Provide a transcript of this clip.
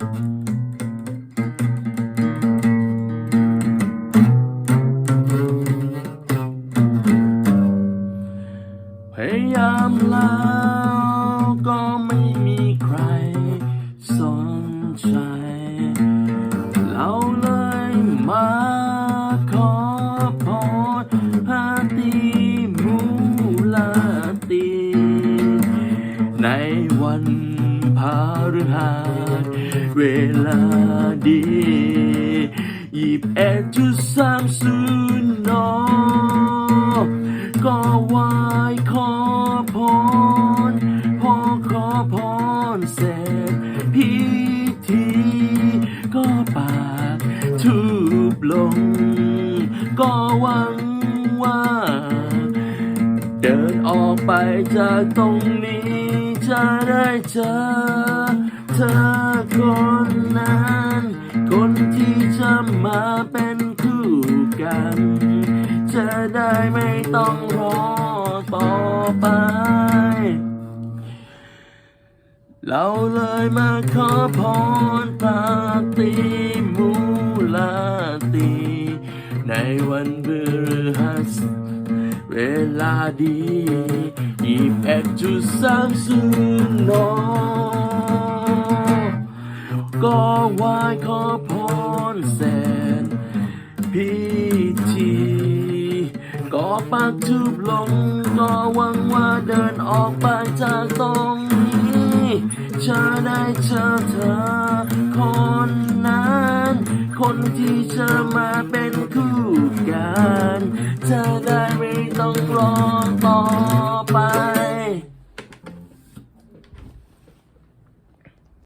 พยายามแล้วก็ไม่มีใครสนใจเราเลยมาขอพรพาตีมูลาตี ในวัน พาฤหัสเวลาดียี่สิบเอ็ดจุดสามศูนย์นอก็ไหวายขอพรพอขอพรเสร็จพิธีก็ปากทูบลง ก็หวังว่า เดินออกไปจากตรงนี้ จะได้เจอเธอคนนั้น คนที่จะมาเป็นคู่กัน จะได้ไม่ต้องรอต่อไป เราเลยมาขอพรปาตีมูลาตี ในวันพฤหัส เวลาดียี่สิบเอ็ดจุดสามศูนย์ก็ไหวายขอพรเสร็จพิธีก็ปักทูบลงก็หวังว่าเดินออกไปจากตรงนี้ จะได้เจอเธอ คนที่จะมาเป็นคู่กัน เธอได้ไม่ต้องรอต่อไป